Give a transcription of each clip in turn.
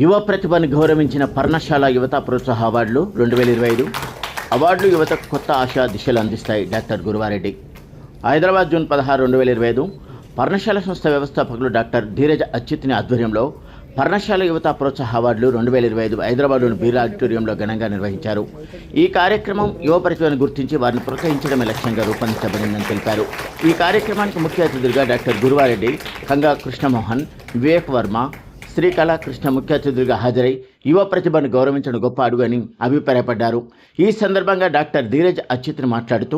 యువ ప్రతిభను గౌరవించిన పర్ణశాల యువత ప్రోత్సాహ అవార్డులు రెండు వేల ఇరవై ఐదు. అవార్డులు యువతకు కొత్త ఆశా దిశలు అందిస్తాయి డాక్టర్ గురువారెడ్డి. హైదరాబాద్ జూన్ పదహారు రెండు వేల ఇరవై ఐదు. పర్ణశాల సంస్థ వ్యవస్థాపకులు డాక్టర్ ధీరజ్ అచ్యుత్ని ఆధ్వర్యంలో పర్ణశాల యువత ప్రోత్సాహ అవార్డులు రెండు వేల ఇరవై ఐదు హైదరాబాద్లోని బీర్ ఆడిటోరియంలో ఘనంగా నిర్వహించారు. ఈ కార్యక్రమం యువ ప్రతిభను గుర్తించి వారిని ప్రోత్సహించడమే లక్ష్యంగా రూపొందించబడిందని తెలిపారు. ఈ కార్యక్రమానికి ముఖ్య అతిథులుగా డాక్టర్ గురువారెడ్డి కంగా కృష్ణమోహన్ వివేక్ వర్మ శ్రీకళ కృష్ణ ముఖ్య అతిథులుగా హాజరై యువ ప్రతిభను గౌరవించడం గొప్ప అడుగు అని అభిప్రాయపడ్డారు. ఈ సందర్భంగా డాక్టర్ ధీరజ్ అచ్యుత్ మాట్లాడుతూ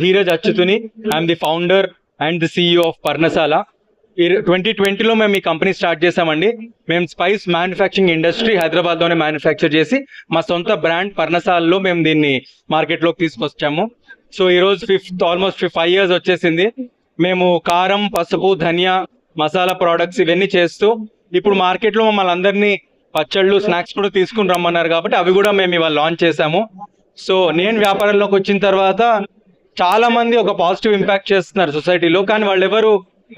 Dheeraj Achyutuni I'm the founder and the CEO of Parnasala twenty ట్వంటీలో మేము ఈ కంపెనీ స్టార్ట్ చేసామండి మేము స్పైస్ మ్యానుఫ్యాక్చరింగ్ ఇండస్ట్రీ హైదరాబాద్లోనే మ్యానుఫ్యాక్చర్ చేసి మా సొంత బ్రాండ్ పర్ణశాలలో మేము దీన్ని మార్కెట్లోకి తీసుకొచ్చాము. సో ఈరోజు ఫిఫ్త్ ఆల్మోస్ట్ ఫైవ్ ఇయర్స్ వచ్చేసింది. మేము కారం పసుపు ధనియా మసాలా ప్రోడక్ట్స్ ఇవన్నీ చేస్తూ ఇప్పుడు మార్కెట్లో మమ్మల్ని అందరినీ పచ్చళ్ళు స్నాక్స్ కూడా తీసుకుని రమ్మన్నారు కాబట్టి అవి కూడా మేము ఇవాళ లాంచ్ చేసాము సో నేను వ్యాపారంలోకి వచ్చిన తర్వాత చాలా మంది ఒక పాజిటివ్ ఇంపాక్ట్ చేస్తున్నారు సొసైటీలో కానీ వాళ్ళు ఎవరు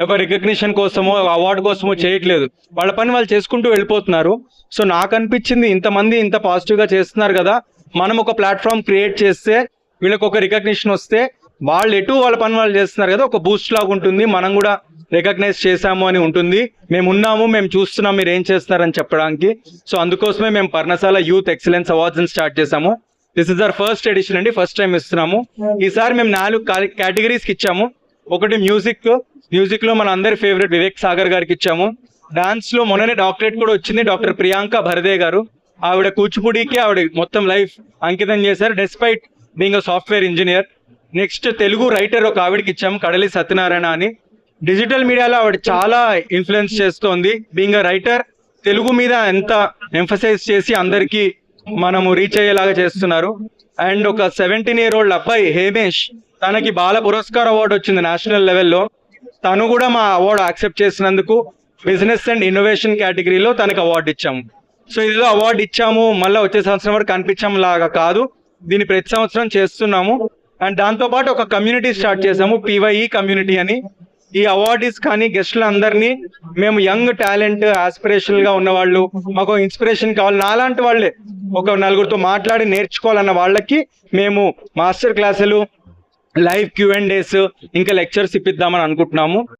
ఒక రికగ్నిషన్ కోసమో అవార్డు కోసమో చేయట్లేదు. వాళ్ళ పని వాళ్ళు చేసుకుంటూ వెళ్ళిపోతున్నారు. సో నాకు అనిపించింది ఇంతమంది ఇంత పాజిటివ్గా చేస్తున్నారు కదా మనం ఒక ప్లాట్ఫామ్ క్రియేట్ చేస్తే వీళ్ళకి ఒక రికగ్నిషన్ వస్తే వాళ్ళు ఎటు వాళ్ళ పని వాళ్ళు చేస్తున్నారు కదా ఒక బూస్ట్ లాగా ఉంటుంది. మనం కూడా రికగ్నైజ్ చేశాము అని ఉంటుంది. మేము ఉన్నాము మేము చూస్తున్నాం మీరు ఏం చేస్తున్నారని చెప్పడానికి. సో అందుకోసమే మేము Parnasala youth excellence awards start చేశాము. This is our first edition అండి ఫస్ట్ టైం ఇస్తున్నాము. ఈసారి మేము నాలుగు కేటగిరీస్కి ఇచ్చాము. ఒకటి మ్యూజిక్ మ్యూజిక్లో మన అందరి ఫేవరెట్ వివేక్ సాగర్ గారికి ఇచ్చాము. డాన్స్లో మొన్ననే డాక్టరేట్ కూడా వచ్చింది డాక్టర్ ప్రియాంక భరదే గారు. ఆవిడ కూచిపూడికి ఆవిడ మొత్తం లైఫ్ అంకితం చేశారు despite being software engineer next Telugu writer ఒక ఆవిడకి ఇచ్చాం కడలి సత్యనారాయణ అని. డిజిటల్ మీడియాలో ఆవిడ చాలా ఇన్ఫ్లుయెన్స్ చేస్తోంది. బీయింగ్ రైటర్ తెలుగు మీద ఎంత ఎంఫసైజ్ చేసి అందరికీ మనము రీచ్ అయ్యేలాగా చేస్తున్నారు. అండ్ ఒక సెవెంటీన్ ఇయర్ ఓల్డ్ అబ్బాయి హేమేష్ తనకి బాల పురస్కార్ అవార్డు వచ్చింది నేషనల్ లెవెల్లో తను కూడా మా అవార్డు యాక్సెప్ట్ చేసినందుకు బిజినెస్ అండ్ ఇన్నోవేషన్ కేటగిరీలో తనకి అవార్డు ఇచ్చాము. సో ఇదిలో అవార్డు ఇచ్చాము మళ్ళీ వచ్చే సంవత్సరం వరకు కనిపించాం లాగా కాదు. దీన్ని ప్రతి సంవత్సరం చేస్తున్నాము. అండ్ దాంతో పాటు ఒక కమ్యూనిటీ స్టార్ట్ చేసాము పివై కమ్యూనిటీ అని. ఈ అవార్డీస్ కానీ గెస్ట్లు అందరినీ మేము యంగ్ టాలెంట్ ఆస్పిరేషనల్గా ఉన్న వాళ్ళు మాకు ఇన్స్పిరేషన్ కావాలి. నాలాంటి వాళ్ళే. ఒక నలుగురితో మాట్లాడి నేర్చుకోవాలన్న వాళ్ళకి మేము మాస్టర్ క్లాసులు లైవ్ క్యూ అండ్ డేస్ ఇంకా లెక్చర్స్ ఇప్పిద్దామని అనుకుంటున్నాము.